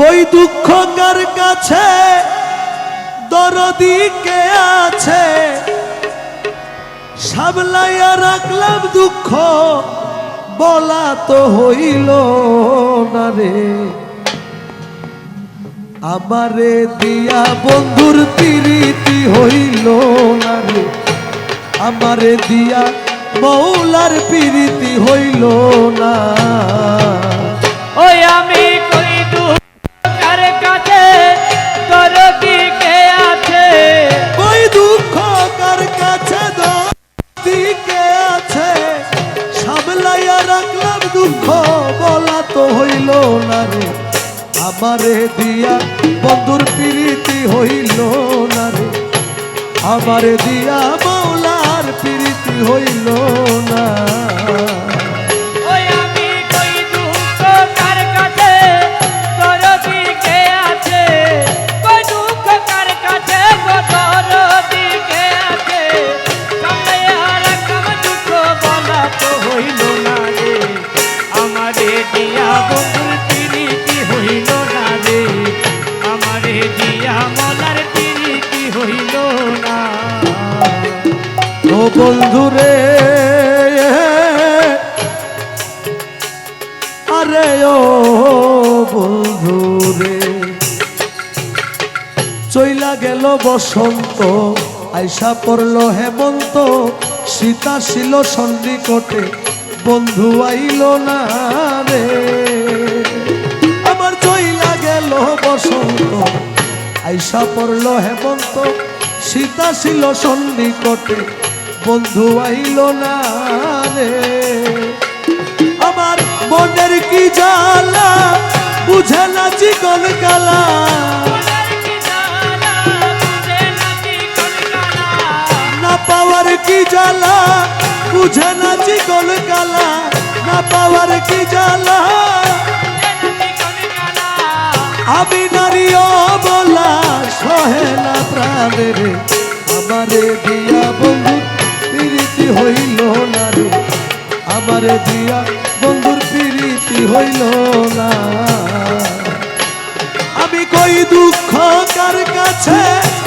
কই দুঃখ কার কাছে? দরদি কে আছে? সাবলাইয়া রাখলাম দুঃখ, বলা তো হইল না রে। আমারে দিয়া বন্ধুর প্রীতি হইল না রে। আমারে দিয়া মৌলার প্রীতি হইল না বলা তো হইল না রে। আমারে দিয়া বন্ধুর প্রীতি হইল না রে। আমারে দিয়া মৌলার প্রীতি হইল না বন্ধুরে। আরে ও বন্ধুরে, চইলা গেল বসন্ত, আইসা পড়ল হেমন্ত, সীতা ছিল সন্নিকটে, বন্ধু আইল না রে। আমার চইলা গেল বসন্ত, আইসা পড়ল হেমন্ত, সীতা ছিল সন্নিকটে বন্ধু আইল না রে। আমার মনের কি জ্বালা, বুঝে না চিকন কালা। না পাওয়ার কি জ্বালা, বুঝে না চিকন কালা। না পাওয়ার কি জ্বালা, আমি নারী বলা সহে না প্রাণের, আমারে দিয়া আমারে দিয়া বন্ধুর প্রীতি হইল না। আমি কই দুঃখ কার কাছে?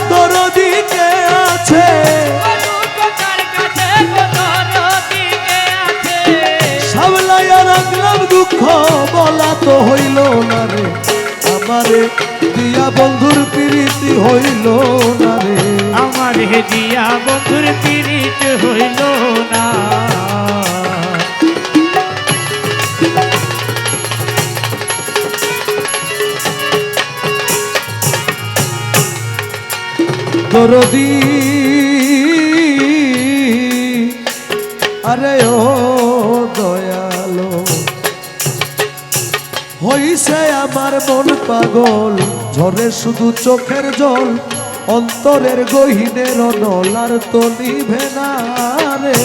তোর দিকে আছে? দুঃখ, বলা তো হইল না রে। আমারে দিয়া বন্ধুর প্রীতি হইল না রে। আমার দিয়া বন্ধুর পীড়িত হইল না। দরদি আরে ও দয়ালো, হইছে আমার মন পাগল, ঝরে শুধু চোখের জল, অন্তরের গহিনের নল আর তো নিভে রে।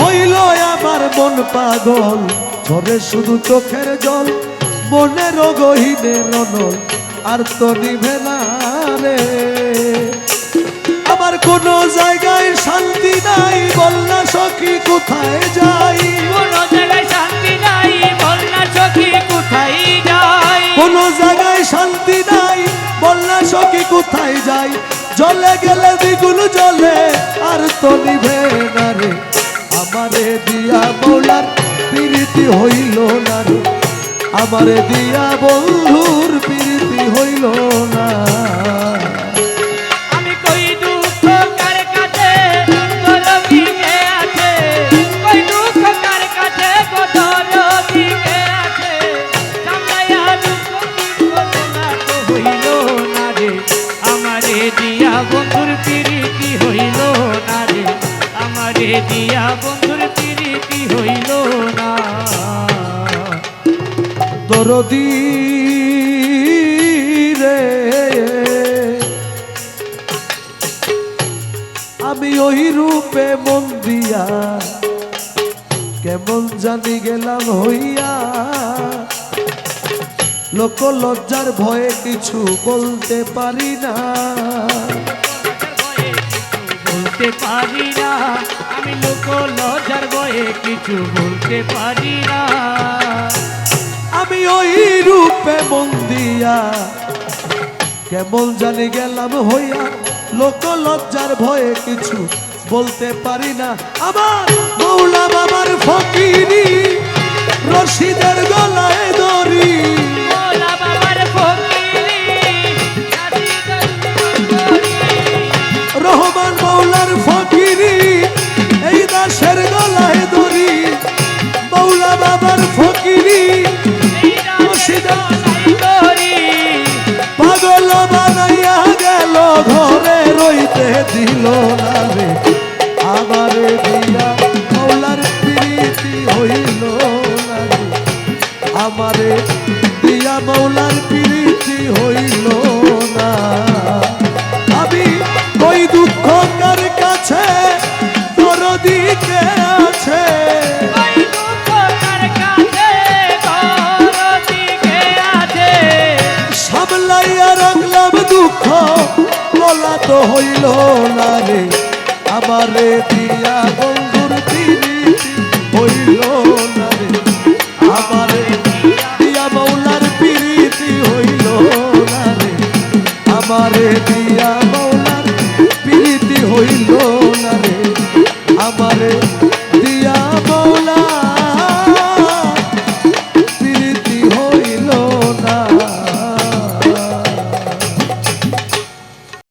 হইল আমার মন পাগল, ঝরে শুধু চোখের জল মনের গহিনের নল আর তো নিভে না রে। আমার কোন জায়গায় শান্তি নাই বল না সখী কোথায় যাই। কোন জায়গায় শান্তি নাই বল না সখী কোথায় যাই। কোন জায়গায় শান্তি নাই বল না সখী কোথায় যাই। জলে গেলে দ্বিগুণ জলে আর তো নিভে না রে। আমারে দিয়া বলার প্রীতি হইল না রে। আমারে দিয়া বন্ধুর প্রীতি হইল না। দিয়া বন্ধুর প্রীতি হইল না রে। আমারে দিয়া বন্ধুর দরদি রে। আমি ওই রূপে মন দিয়া কেমন জানি গেলাম হইয়া। লোক লজ্জার ভয়ে কিছু বলতে পারি না। বলতে পারি না। আমি লোক লজার বয়ে কিছু বলতে পারি না। ওই রূপে মন্দিয়া কেমন জানি গেলাম হইয়া, লোক লজ্জার ভয়ে কিছু বলতে পারি না। আমার মৌলা বাবার ফকিরি রশিদের গলায় দড়ি। পাগল বানাইয়া গেল, ঘরে রইতে দিল না রে। আমারে দিয়া মৌলার প্রীতি হইল না আমারে দিয়া মৌলার প্রীতি হইল না তো হইল না রে? আমারে দিয়া বন্ধুর হইল